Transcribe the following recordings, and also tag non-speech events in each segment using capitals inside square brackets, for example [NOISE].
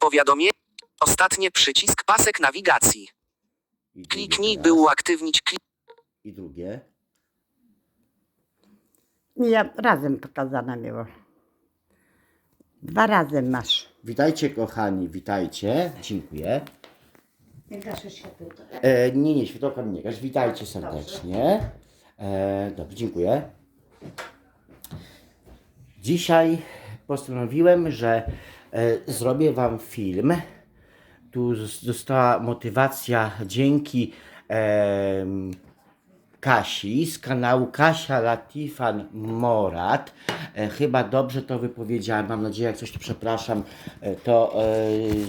Powiadomienie. Ostatnie przycisk pasek nawigacji. I Kliknij, by uaktywnić klik. I drugie. Nie, razem pokazane było. Dwa razy masz. Witajcie kochani, witajcie. Dziękuję. E, nie, nie, światełka nie gaś. Witajcie serdecznie. E, dobrze, dziękuję. Dzisiaj postanowiłem, że zrobię Wam film. Tu została motywacja dzięki em, Kasi z kanału Kasia Latifan Morat. E, chyba dobrze to wypowiedziałem. Mam nadzieję, jak coś tu przepraszam, e, to e,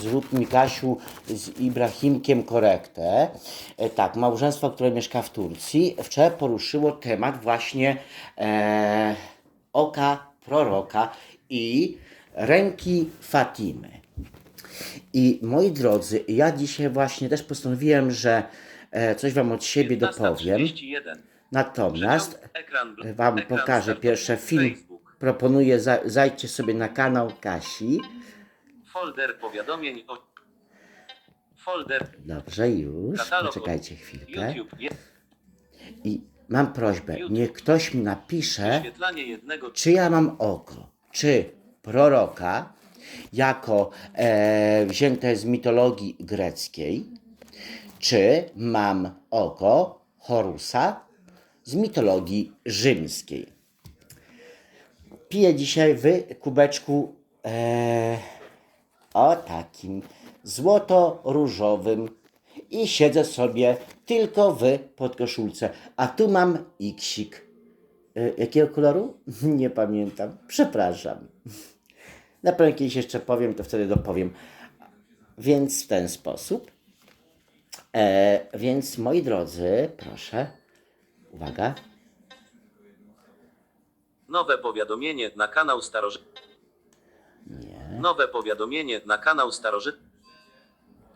zrób mi Kasiu z Ibrahimkiem korektę. E, tak, małżeństwo, które mieszka w Turcji, wczoraj poruszyło temat właśnie e, oka proroka i ręki Fatimy. I moi drodzy, ja dzisiaj właśnie też postanowiłem, że e, coś Wam od siebie dopowiem. 15:31. Natomiast Wam pokażę pierwszy film. Proponuję, za, zajdźcie sobie na kanał Kasi. Folder powiadomień o... Folder Dobrze, już. Poczekajcie chwilkę. I mam prośbę, niech ktoś mi napisze, czy ja mam oko, czy proroka, jako e, wzięte z mitologii greckiej, czy mam oko Horusa z mitologii rzymskiej. Piję dzisiaj w kubeczku e, o takim złoto-różowym i siedzę sobie tylko w podkoszulce. A tu mam iksik. E, jakiego koloru? [LAUGHS] Nie pamiętam. Przepraszam. Na pewno kiedyś jeszcze powiem, to wtedy dopowiem. Więc w ten sposób. E, więc moi drodzy, proszę. Uwaga. Nowe powiadomienie na kanał starożytny. Nie. Nowe powiadomienie na kanał starożytny.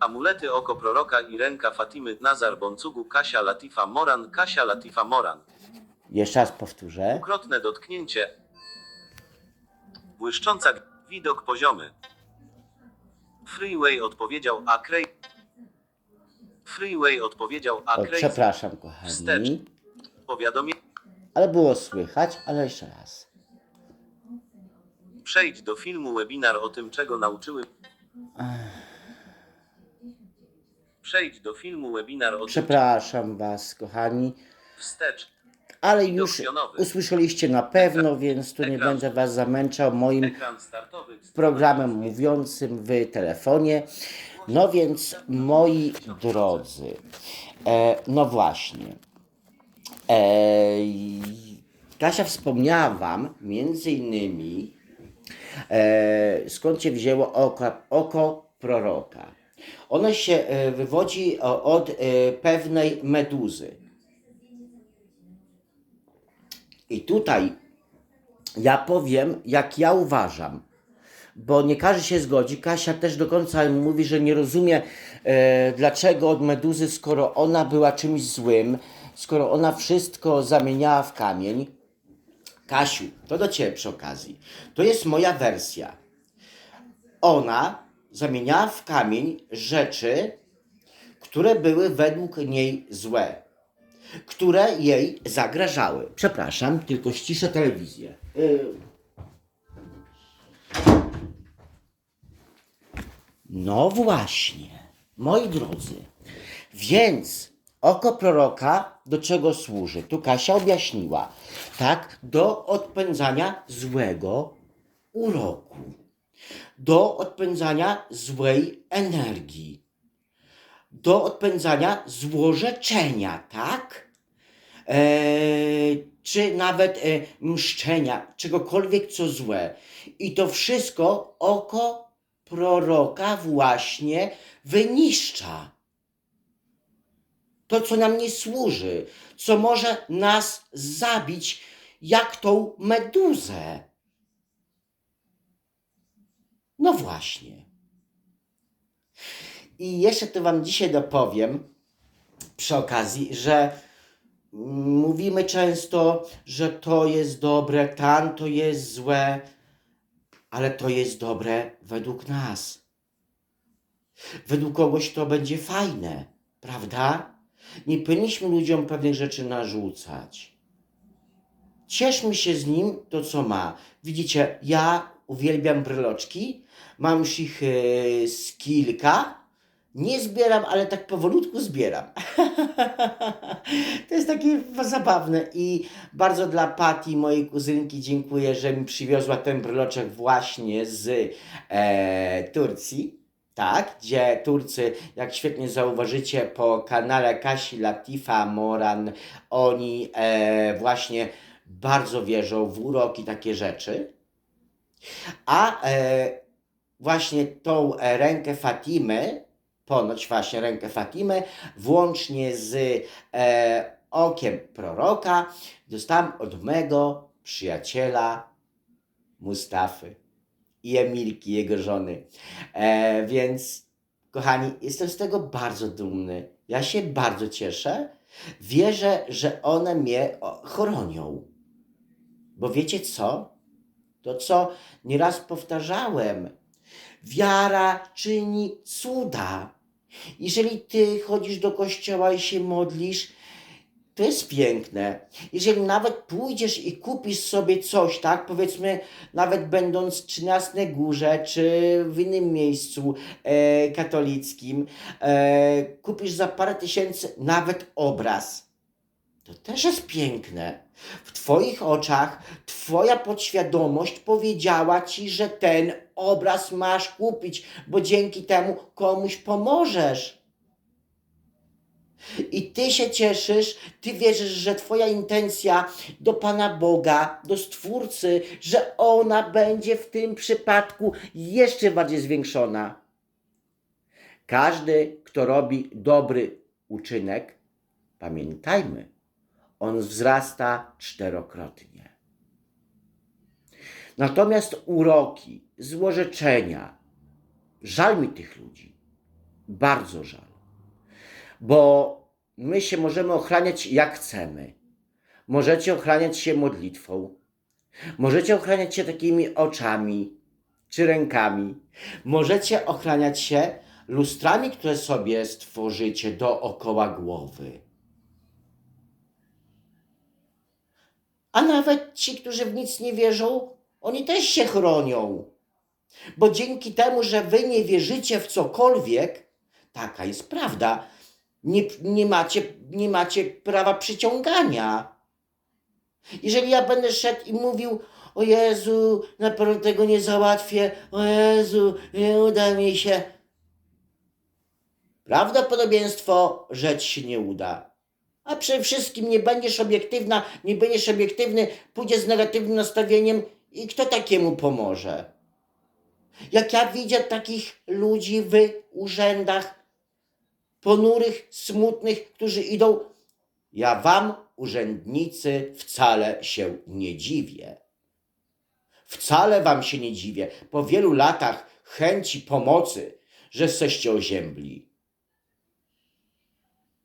Amulety oko proroka i ręka Fatimy Nazar Boncugu Kasia Latifa Moran Kasia Latifa Moran. Jeszcze raz powtórzę. Dwukrotne dotknięcie. Błyszcząca widok poziomy. Freeway odpowiedział a Cray. Freeway odpowiedział a Cray. przepraszam, Wstecz. kochani. Powiadomienie. Ale było słychać, ale jeszcze raz. Przejdź do filmu webinar o tym, czego nauczyły. Przejdź do filmu webinar o tym, Przepraszam Was, kochani. wstecz. Ale już usłyszeliście na pewno, więc tu nie będę Was zamęczał moim programem mówiącym w telefonie. No więc, moi drodzy, e, no właśnie. E, Kasia wspomniała Wam między innymi, e, skąd się wzięło oko, oko proroka. Ono się e, wywodzi od e, pewnej meduzy. I tutaj ja powiem, jak ja uważam, bo nie każdy się zgodzi. Kasia też do końca mówi, że nie rozumie, e, dlaczego od meduzy, skoro ona była czymś złym, skoro ona wszystko zamieniała w kamień. Kasiu, to do ciebie przy okazji. To jest moja wersja. Ona zamieniała w kamień rzeczy, które były według niej złe, które jej zagrażały. Przepraszam, tylko ściszę telewizję. Y, No właśnie, moi drodzy. Więc oko proroka do czego służy? Tu Kasia objaśniła. Tak, do odpędzania złego uroku, do odpędzania złej energii, do odpędzania złorzeczenia, tak? Eee, czy nawet e, mszczenia, czegokolwiek co złe. I to wszystko oko proroka właśnie wyniszcza. To, co nam nie służy, co może nas zabić, jak tą meduzę. No właśnie. I jeszcze to Wam dzisiaj dopowiem przy okazji, że mówimy często, że to jest dobre, tam to jest złe, ale to jest dobre według nas. Według kogoś to będzie fajne, prawda? Nie powinniśmy ludziom pewnych rzeczy narzucać. Cieszmy się z nim to, co ma. Widzicie, ja uwielbiam bryloczki. Mam już ich e, z kilka. Nie zbieram, ale tak powolutku zbieram. [LAUGHS] to jest takie zabawne i bardzo dla Pati, mojej kuzynki, dziękuję, że mi przywiozła ten bryloczek właśnie z e, Turcji. Tak, gdzie Turcy, jak świetnie zauważycie po kanale Kasi Latifa Moran, oni e, właśnie bardzo wierzą w uroki takie rzeczy. A e, właśnie tą e, rękę Fatimy, ponoć właśnie rękę Fatimy, włącznie z e, okiem proroka, dostałem od mego przyjaciela Mustafy i Emilki, jego żony. E, więc, kochani, jestem z tego bardzo dumny. Ja się bardzo cieszę. Wierzę, że one mnie chronią. Bo wiecie co? To, co nieraz powtarzałem. Wiara czyni cuda. Jeżeli ty chodzisz do kościoła i się modlisz, to jest piękne. Jeżeli nawet pójdziesz i kupisz sobie coś, tak, powiedzmy, nawet będąc czy na Jasnej Górze, czy w innym miejscu e, katolickim, e, kupisz za parę tysięcy nawet obraz, to też jest piękne. W Twoich oczach Twoja podświadomość powiedziała Ci, że ten obraz masz kupić, bo dzięki temu komuś pomożesz. I ty się cieszysz, ty wierzysz, że twoja intencja do Pana Boga, do Stwórcy, że ona będzie w tym przypadku jeszcze bardziej zwiększona. Każdy, kto robi dobry uczynek, pamiętajmy, on wzrasta czterokrotnie. Natomiast uroki, złorzeczenia, żal mi tych ludzi, bardzo żal bo my się możemy ochraniać jak chcemy. Możecie ochraniać się modlitwą, możecie ochraniać się takimi oczami czy rękami, możecie ochraniać się lustrami, które sobie stworzycie dookoła głowy. A nawet ci, którzy w nic nie wierzą, oni też się chronią. Bo dzięki temu, że wy nie wierzycie w cokolwiek, taka jest prawda, nie, nie, macie, nie macie prawa przyciągania. Jeżeli ja będę szedł i mówił, o Jezu, na pewno tego nie załatwię, o Jezu, nie uda mi się. Prawdopodobieństwo, ci się nie uda. A przede wszystkim nie będziesz obiektywna, nie będziesz obiektywny, pójdziesz z negatywnym nastawieniem i kto takiemu pomoże? Jak ja widzę takich ludzi w urzędach, ponurych, smutnych, którzy idą. Ja wam, urzędnicy, wcale się nie dziwię. Wcale wam się nie dziwię. Po wielu latach chęci pomocy, że jesteście oziębli.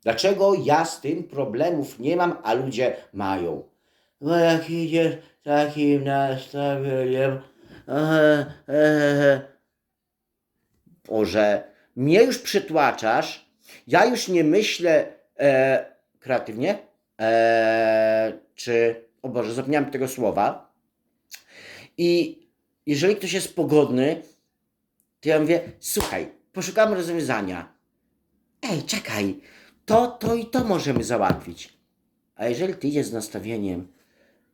Dlaczego ja z tym problemów nie mam, a ludzie mają? Bo jak idziesz takim nastawieniem, Boże, mnie już przytłaczasz, ja już nie myślę e, kreatywnie, e, czy, o Boże, zapomniałem tego słowa. I jeżeli ktoś jest pogodny, to ja mówię, słuchaj, poszukamy rozwiązania. Ej, czekaj, to, to i to możemy załatwić. A jeżeli ty idziesz z nastawieniem,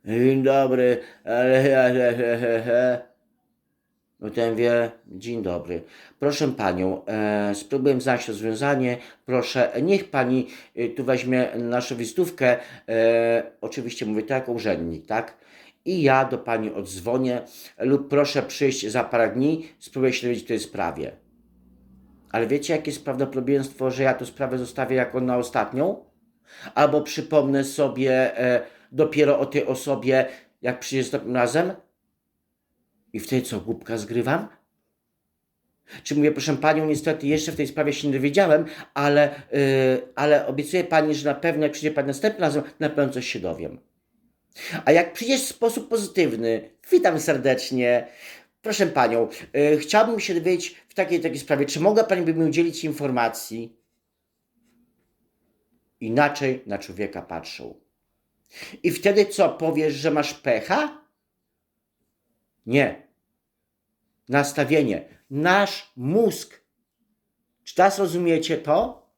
dzień dobry, ale he, he, he, he, he. No ten wie, dzień dobry. Proszę panią, e, spróbuję znaleźć rozwiązanie. Proszę, niech pani e, tu weźmie naszą wizytówkę. E, oczywiście mówię to jako urzędnik, tak? I ja do pani odzwonię lub proszę przyjść za parę dni, spróbuję się dowiedzieć w tej sprawie. Ale wiecie, jakie jest prawdopodobieństwo, że ja tę sprawę zostawię jako na ostatnią? Albo przypomnę sobie e, dopiero o tej osobie, jak przyjdzie następnym razem? I wtedy co, głupka zgrywam? Czy mówię, proszę panią, niestety jeszcze w tej sprawie się nie dowiedziałem, ale, yy, ale obiecuję pani, że na pewno jak przyjdzie pani następnym razem, na pewno coś się dowiem. A jak przyjdziesz w sposób pozytywny, witam serdecznie, proszę panią, y, chciałbym się dowiedzieć w takiej takiej sprawie, czy mogła pani by mi udzielić informacji? Inaczej na człowieka patrzą. I wtedy co, powiesz, że masz pecha? Nie. Nastawienie. Nasz mózg. Czy teraz rozumiecie to?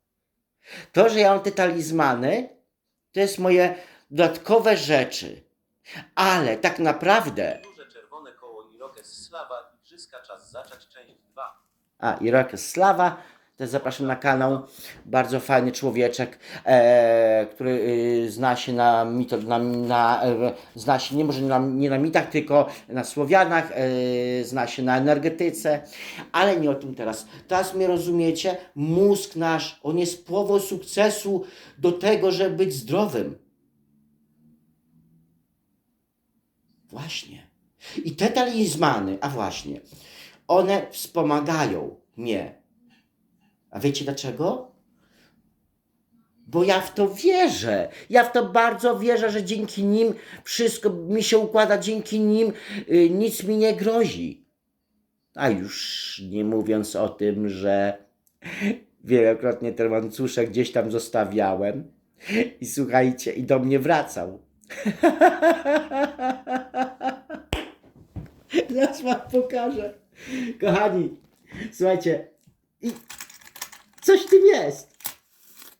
To, że ja mam te talizmany, to jest moje dodatkowe rzeczy. Ale tak naprawdę. Duże czerwone koło Irokes Slawa, Igrzyska, czas zacząć, część 2. A, Irak Slawa. Też zapraszam na kanał. Bardzo fajny człowieczek, e, który y, zna się na, mito, na, na e, zna się nie może na, nie na mitach, tylko na Słowianach, e, zna się na energetyce, ale nie o tym teraz. Teraz mnie rozumiecie? Mózg nasz, on jest połową sukcesu do tego, żeby być zdrowym. Właśnie. I te talizmany, a właśnie, one wspomagają mnie. A wiecie dlaczego? Bo ja w to wierzę. Ja w to bardzo wierzę, że dzięki nim wszystko mi się układa, dzięki nim y, nic mi nie grozi. A już nie mówiąc o tym, że wielokrotnie ten łańcuszek gdzieś tam zostawiałem i słuchajcie, i do mnie wracał. [LAUGHS] Zaraz wam pokażę. Kochani, słuchajcie, i coś w tym jest.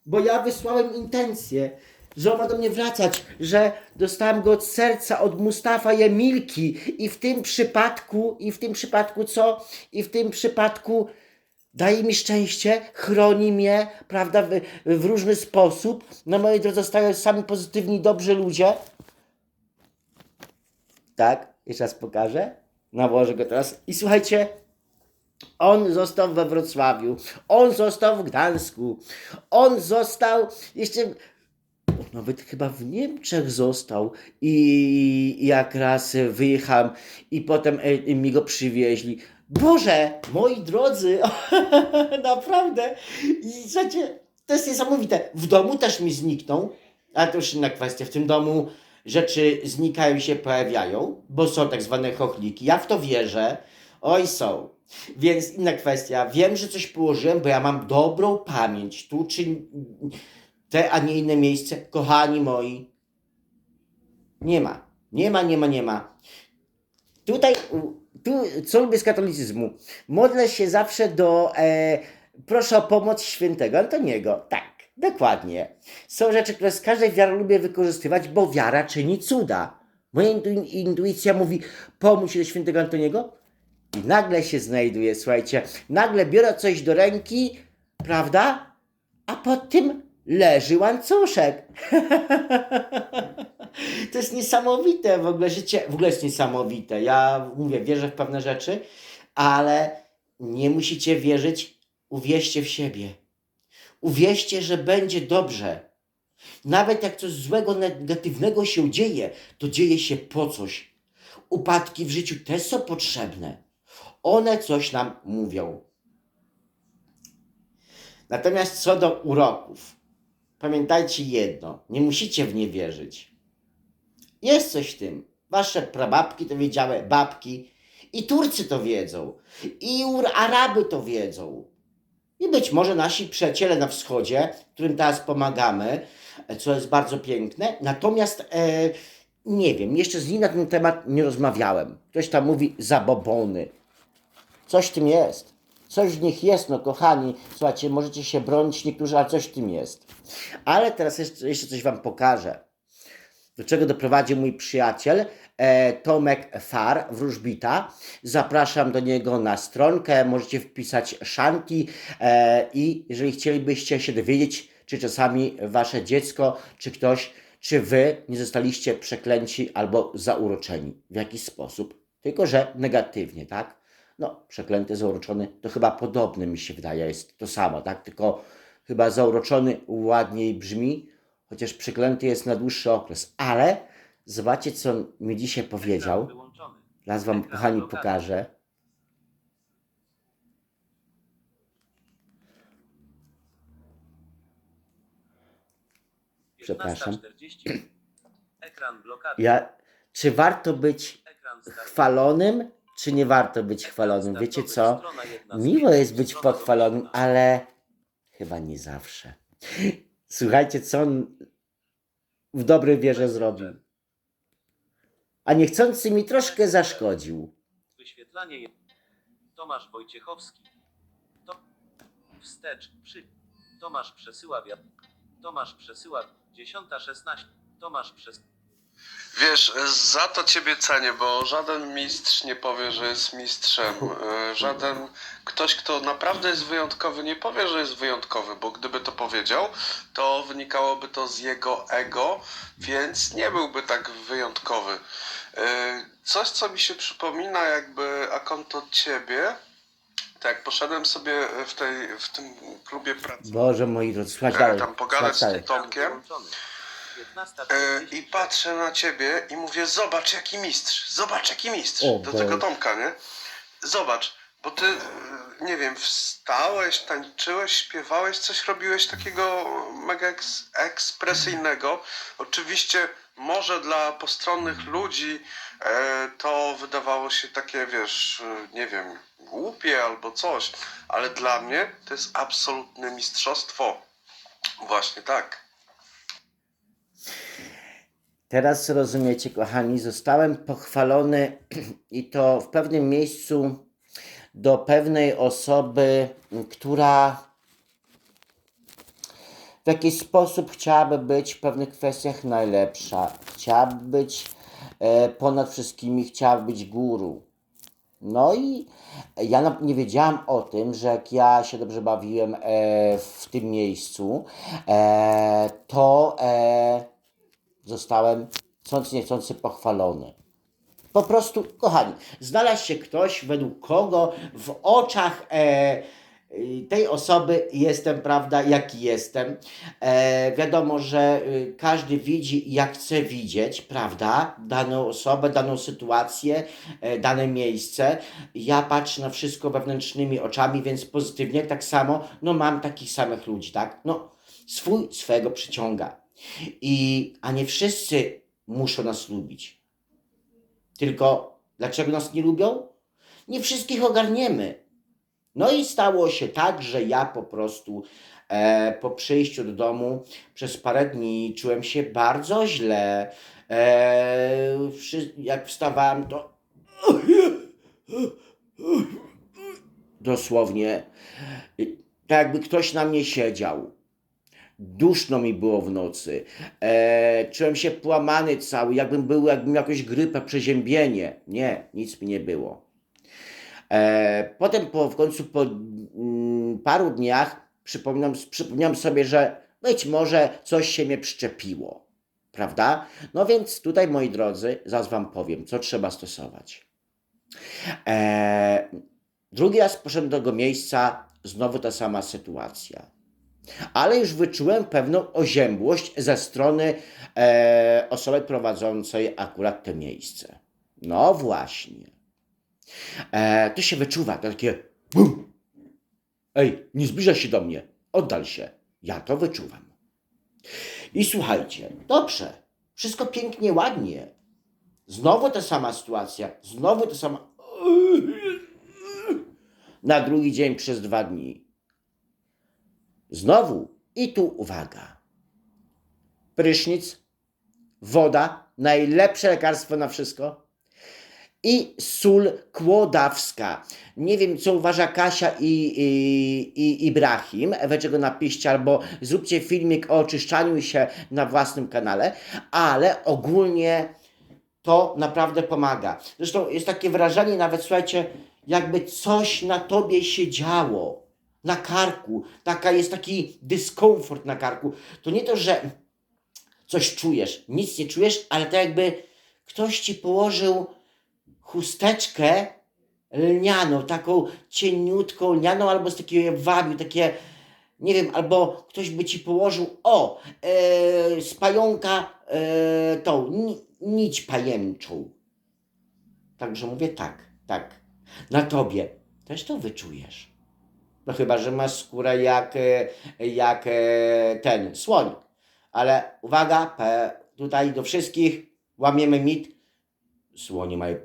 Bo ja wysłałem intencję, że on ma do mnie wracać, że dostałem go od serca, od Mustafa i Emilki i w tym przypadku, i w tym przypadku co? I w tym przypadku daje mi szczęście, chroni mnie, prawda, w, w różny sposób. Na mojej drodze stają sami pozytywni, dobrzy ludzie. Tak, jeszcze raz pokażę. Nałożę go teraz. I słuchajcie, on został we Wrocławiu, on został w Gdańsku, on został jeszcze, nawet chyba w Niemczech został i jak raz wyjechałem i potem e, mi go przywieźli. Boże, moi drodzy, [LAUGHS] naprawdę, słuchajcie, to jest niesamowite. W domu też mi zniknął, ale to już inna kwestia. W tym domu rzeczy znikają się pojawiają, bo są tak zwane chochliki. Ja w to wierzę. Oj, są. Więc inna kwestia. Wiem, że coś położyłem, bo ja mam dobrą pamięć. Tu czy te, a nie inne miejsce. Kochani moi, nie ma. Nie ma, nie ma, nie ma. Tutaj, tu, co lubię z katolicyzmu? Modlę się zawsze do, e, proszę o pomoc świętego Antoniego. Tak, dokładnie. Są rzeczy, które z każdej wiary lubię wykorzystywać, bo wiara czyni cuda. Moja intu- intuicja mówi, pomóż się do świętego Antoniego i nagle się znajduje, słuchajcie, nagle biorę coś do ręki, prawda? A pod tym leży łańcuszek. [LAUGHS] to jest niesamowite w ogóle życie, w ogóle jest niesamowite. Ja mówię, wierzę w pewne rzeczy, ale nie musicie wierzyć, uwierzcie w siebie. Uwierzcie, że będzie dobrze. Nawet jak coś złego, negatywnego się dzieje, to dzieje się po coś. Upadki w życiu też są potrzebne. One coś nam mówią. Natomiast co do uroków, pamiętajcie jedno: nie musicie w nie wierzyć. Jest coś w tym. Wasze prababki to wiedziały, babki, i Turcy to wiedzą, i Araby to wiedzą. I być może nasi przyjaciele na wschodzie, którym teraz pomagamy, co jest bardzo piękne. Natomiast e, nie wiem, jeszcze z nimi na ten temat nie rozmawiałem. Ktoś tam mówi zabobony. Coś w tym jest. Coś w nich jest, no kochani. Słuchajcie, możecie się bronić niektórzy, ale coś w tym jest. Ale teraz jeszcze, jeszcze coś Wam pokażę. Do czego doprowadził mój przyjaciel e, Tomek Far, wróżbita. Zapraszam do niego na stronkę. Możecie wpisać Shanti e, i jeżeli chcielibyście się dowiedzieć, czy czasami Wasze dziecko, czy ktoś, czy Wy nie zostaliście przeklęci albo zauroczeni w jakiś sposób, tylko że negatywnie, tak? No, przeklęty, zauroczony to chyba podobne mi się wydaje, jest to samo, tak? Tylko chyba zauroczony ładniej brzmi, chociaż przeklęty jest na dłuższy okres. Ale zobaczcie, co mi dzisiaj powiedział. Teraz Wam, kochani, pokażę. Przepraszam. 15:40. Ekran blokady. Ja, czy warto być chwalonym, czy nie warto być chwalonym? Wiecie co? Miło jest być pochwalonym, ale chyba nie zawsze. Słuchajcie, co on w dobrej wierze zrobił. A niechcący mi troszkę zaszkodził. Wyświetlanie. Tomasz Wojciechowski. To... Wstecz. Przy... Tomasz przesyła wiat... Tomasz przesyła... 10.16. Tomasz przes... Wiesz, za to ciebie cenię, bo żaden mistrz nie powie, że jest mistrzem. E, Żaden ktoś, kto naprawdę jest wyjątkowy, nie powie, że jest wyjątkowy, bo gdyby to powiedział, to wynikałoby to z jego ego, więc nie byłby tak wyjątkowy. E, Coś, co mi się przypomina, jakby a konto ciebie, tak poszedłem sobie w, tej, w tym klubie pracy. Boże słuchaj E, dalej. tam pogadać z Tomkiem. Włączony. 15.46. E, I patrzę na ciebie i mówię, zobacz jaki mistrz, zobacz jaki mistrz. O Do tego Tomka, nie? Zobacz, bo ty, e, nie wiem, wstałeś, tańczyłeś, śpiewałeś, coś robiłeś takiego mega eks- ekspresyjnego. Oczywiście może dla postronnych ludzi e, to wydawało się takie, wiesz, e, nie wiem, głupie albo coś, ale dla mnie to jest absolutne mistrzostwo. Właśnie tak. Teraz rozumiecie, kochani, zostałem pochwalony [CLEARS THROAT] i to w pewnym miejscu do pewnej osoby, która w jakiś sposób chciałaby być w pewnych kwestiach najlepsza. Chciałaby być e, ponad wszystkimi, chciałaby być guru. No i ja nie wiedziałam o tym, że jak ja się dobrze bawiłem e, w tym miejscu, e, to zostałem chcąc niechcący pochwalony. Po prostu, kochani, znalazł się ktoś, według kogo w oczach e, y, tej osoby jestem, prawda, jaki jestem. E, wiadomo, że y, każdy widzi jak chce widzieć, prawda, daną osobę, daną sytuację, e, dane miejsce. Ja patrzę na wszystko wewnętrznymi oczami, więc pozytywnie, tak samo, no mam takich samych ludzi, tak, no swój swego przyciąga. I, a nie wszyscy muszą nas lubić. Tylko dlaczego nas nie lubią? Nie wszystkich ogarniemy. No i stało się tak, że ja po prostu e, po przyjściu do domu przez parę dni czułem się bardzo źle. E, jak wstawałem, to dosłownie tak jakby ktoś na mnie siedział. Duszno mi było w nocy. E, czułem się połamany cały, jakbym był, jakbym miał jakąś grypę, przeziębienie. Nie, nic mi nie było. E, potem po, w końcu po mm, paru dniach przypominam, przypomniałem sobie, że być może coś się mnie przyczepiło. Prawda? No więc tutaj, moi drodzy, zaraz Wam powiem, co trzeba stosować. E, drugi raz poszedłem do tego miejsca, znowu ta sama sytuacja ale już wyczułem pewną oziębłość ze strony e, osoby prowadzącej akurat to miejsce. No właśnie. E, to się wyczuwa, to takie bum. Ej, nie zbliżaj się do mnie, oddal się. Ja to wyczuwam. I słuchajcie, dobrze, wszystko pięknie, ładnie. Znowu ta sama sytuacja, znowu ta sama. Na drugi dzień przez dwa dni. Znowu i tu uwaga. Prysznic, woda, najlepsze lekarstwo na wszystko. I sól kłodawska. Nie wiem, co uważa Kasia i, i, i Ibrahim. Weźcie napiszcie albo zróbcie filmik o oczyszczaniu się na własnym kanale, ale ogólnie to naprawdę pomaga. Zresztą jest takie wrażenie, nawet słuchajcie, jakby coś na tobie się działo. Na karku. Taka jest taki dyskomfort na karku. To nie to, że coś czujesz, nic nie czujesz, ale tak jakby ktoś ci położył chusteczkę lnianą, taką cieniutką lnianą, albo z takiego wabiu, takie, nie wiem, albo ktoś by ci położył, o, e, z pająka e, tą ni, nić pajęczą. Także mówię tak, tak. Na tobie też to wyczujesz. No chyba, że masz skórę jak, e, jak e, ten słoń. Ale uwaga, tutaj do wszystkich łamiemy mit. Słonie mają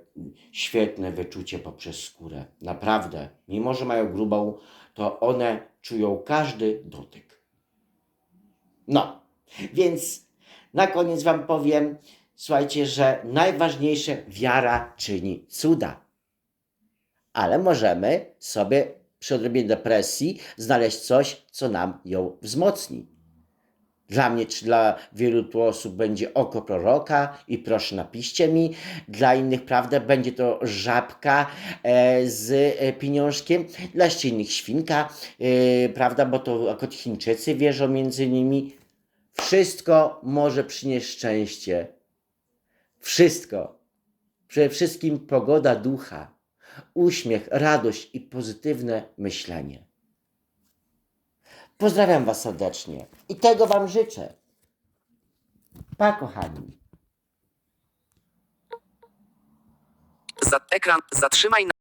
świetne wyczucie poprzez skórę. Naprawdę. Mimo, że mają grubą, to one czują każdy dotyk. No, więc na koniec Wam powiem, słuchajcie, że najważniejsze wiara czyni cuda. Ale możemy sobie przy odrobinie depresji znaleźć coś, co nam ją wzmocni. Dla mnie czy dla wielu tu osób będzie oko proroka i proszę napiszcie mi. Dla innych, prawda, będzie to żabka e, z e, pieniążkiem. Dla jeszcze innych świnka, e, prawda, bo to akurat Chińczycy wierzą między innymi. Wszystko może przynieść szczęście. Wszystko. Przede wszystkim pogoda ducha, uśmiech, radość i pozytywne myślenie. Pozdrawiam Was serdecznie i tego Wam życzę. Pa, kochani. Za ekran zatrzymaj